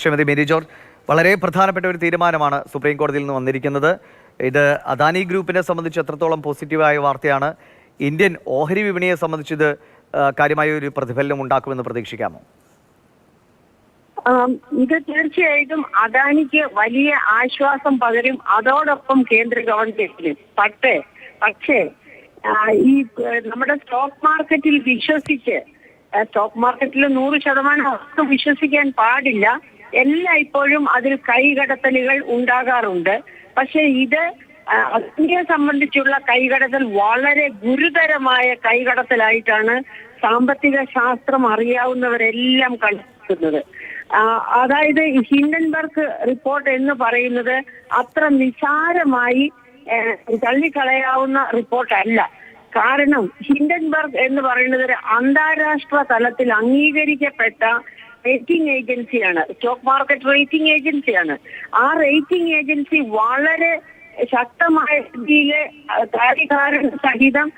Shrimati Mary George വളരെ പ്രധാനപ്പെട്ട ഒരു തീരുമാനമാണ് സുപ്രീം കോടതിയിൽ നിന്ന് വന്നിരിക്കുന്നത്. ഇത് അദാനി ഗ്രൂപ്പിനെ സംബന്ധിച്ച് എത്രത്തോളം പോസിറ്റീവായ വാർത്തയാണ് ഇന്ത്യൻ ഓഹരി വിപണിയെ സംബന്ധിച്ച് ഇത് കാര്യമായ ഒരു പ്രതിഫലനം ഉണ്ടാക്കുമെന്ന് പ്രതീക്ഷിക്കാമോ? ഇത് തീർച്ചയായിട്ടും അദാനിക്ക് വലിയ ആശ്വാസം പകരും. അതോടൊപ്പം കേന്ദ്ര ഗവൺമെന്റിന് പക്ഷേ പക്ഷേ ഈ നമ്മുടെ സ്റ്റോക്ക് മാർക്കറ്റിൽ വിശ്വസിച്ച് സ്റ്റോക്ക് മാർക്കറ്റിൽ നൂറ് ശതമാനം വിശ്വസിക്കാൻ പാടില്ല. എല്ലാ ഇപ്പോഴും അതിൽ കൈകടത്തലുകൾ ഉണ്ടാകാറുണ്ട്. പക്ഷെ ഇത് അതിനെ സംബന്ധിച്ചുള്ള കൈകടത്തൽ വളരെ ഗുരുതരമായ കൈകടത്തലായിട്ടാണ് സാമ്പത്തിക ശാസ്ത്രം അറിയാവുന്നവരെല്ലാം കണ്ടെത്തുന്നത് അതായത് ഹിൻഡൻബർഗ് റിപ്പോർട്ട് എന്ന് പറയുന്നത് അത്ര നിസാരമായി തള്ളിക്കളയാവുന്ന റിപ്പോർട്ടല്ല. കാരണം ഹിൻഡൻബർഗ് എന്ന് പറയുന്നത് ഒരു അന്താരാഷ്ട്ര തലത്തിൽ അംഗീകരിക്കപ്പെട്ട റേറ്റിംഗ് ഏജൻസിയാണ് സ്റ്റോക്ക് മാർക്കറ്റ് റേറ്റിംഗ് ഏജൻസിയാണ് ആ റേറ്റിംഗ് ഏജൻസി വളരെ ശക്തമായ രീതിയിൽ കാര്യകാരണ സഹിതം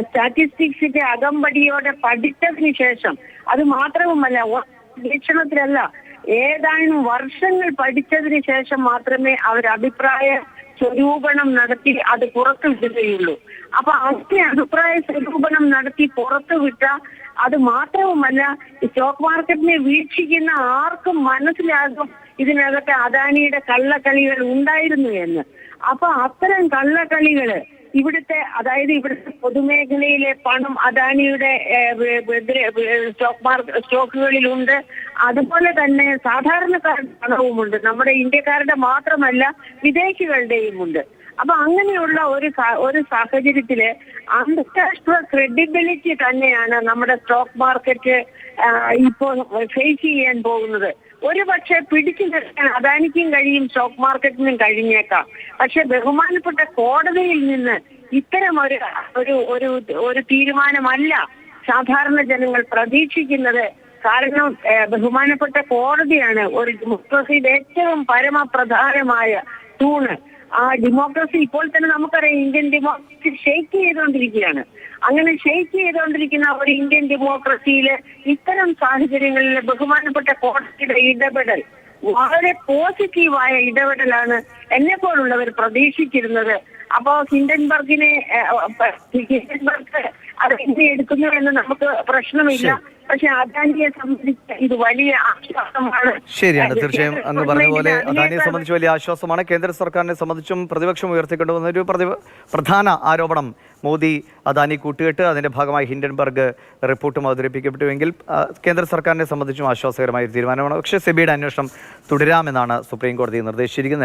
സ്റ്റാറ്റിസ്റ്റിക്സിന്റെ അകമ്പടിയോടെ പഠിച്ചതിന് ശേഷം അത് മാത്രവുമല്ല വീക്ഷണത്തിലല്ല ഏതാനും വർഷങ്ങൾ പഠിച്ചതിന് ശേഷം മാത്രമേ അവർ അഭിപ്രായ സ്വരൂപണം നടത്തി അത് പുറത്തു വിടുകയുള്ളൂ അപ്പൊ അതിന്റെ അഭിപ്രായ സ്വരൂപണം നടത്തി പുറത്തു വിട്ട അത് മാത്രവുമല്ല സ്റ്റോക്ക് മാർക്കറ്റിനെ വീക്ഷിക്കുന്ന ആർക്കും മനസ്സിലാകും ഇതിനകത്ത് അദാനിയുടെ കള്ളക്കളികൾ ഉണ്ടായിരുന്നു എന്ന്. അപ്പൊ അത്തരം കള്ളക്കളികൾ ഇവിടുത്തെ അതായത് ഇവിടുത്തെ പൊതുമേഖലയിലെ പണം അദാനിയുടെ സ്റ്റോക്ക് മാർക്കറ്റ് സ്റ്റോക്കുകളിലുണ്ട്. അതുപോലെ തന്നെ സാധാരണക്കാരുടെ പണവുമുണ്ട്. നമ്മുടെ ഇന്ത്യക്കാരുടെ മാത്രമല്ല വിദേശികളുടെയും ഉണ്ട് അപ്പൊ അങ്ങനെയുള്ള ഒരു ഒരു സാഹചര്യത്തിൽ അന്താരാഷ്ട്ര ക്രെഡിബിലിറ്റി തന്നെയാണ് നമ്മുടെ സ്റ്റോക്ക് മാർക്കറ്റ് ഇപ്പോൾ ഫേസ് ചെയ്യാൻ പോകുന്നത്. ഒരു പക്ഷേ പിടിച്ചു നിർത്താൻ അദാനിക്കും കഴിയും സ്റ്റോക്ക് മാർക്കറ്റിനും കഴിഞ്ഞേക്കാം. പക്ഷെ ബഹുമാനപ്പെട്ട കോടതിയിൽ നിന്ന് ഇത്തരം ഒരു ഒരു ഒരു ഒരു തീരുമാനമല്ല സാധാരണ ജനങ്ങൾ പ്രതീക്ഷിക്കുന്നത്. കാരണം ബഹുമാനപ്പെട്ട കോടതിയാണ് ഒരു ഡെമോക്രസിയുടെ ഏറ്റവും പരമപ്രധാനമായ തൂണ് ആ ഡെമോക്രസി ഇപ്പോൾ തന്നെ നമുക്കറിയാം ഇന്ത്യൻ ഡെമോക്രസി ഷെയ്ക്ക് ചെയ്തുകൊണ്ടിരിക്കുകയാണ് അങ്ങനെ ഷെയ്ക്ക് ചെയ്തുകൊണ്ടിരിക്കുന്ന ഒരു ഇന്ത്യൻ ഡെമോക്രസിയിൽ ഇത്തരം സാഹചര്യങ്ങളിൽ ബഹുമാനപ്പെട്ട കോടതിയുടെ ഇടപെടൽ വളരെ പോസിറ്റീവായ ഇടപെടലാണ് എന്നെ പോലുള്ളവർ പ്രതീക്ഷിച്ചിരുന്നത്. അപ്പോ ഹിൻഡൻബർഗിനെ ഹിൻഡൻബർഗ് അത് എന്ത് എടുക്കുന്നു എന്ന് നമുക്ക് പ്രശ്നമില്ല. പക്ഷെ അദാനിയെ സംബന്ധിച്ച് ഇത് വലിയ ആശ്വാസമാണ്. ശരിയാണ് തീർച്ചയായും അന്ന് പറഞ്ഞ പോലെ അദാനിയെ സംബന്ധിച്ച് വലിയ ആശ്വാസമാണ്. കേന്ദ്ര സർക്കാരിനെ സംബന്ധിച്ചും പ്രതിപക്ഷം ഉയർത്തിക്കൊണ്ടുവന്ന ഒരു പ്രധാന ആരോപണം മോദി അദാനി കൂട്ടുകെട്ട്. അതിന്റെ ഭാഗമായി ഹിൻഡൻബർഗ് റിപ്പോർട്ടും അവതരിപ്പിക്കപ്പെട്ടുവെങ്കിൽ കേന്ദ്ര സർക്കാരിനെ സംബന്ധിച്ചും ആശ്വാസകരമായ ഒരു തീരുമാനമാണ്. പക്ഷേ സെബിയുടെ അന്വേഷണം തുടരാമെന്നാണ് സുപ്രീം കോടതി നിർദ്ദേശിച്ചിരിക്കുന്നത്.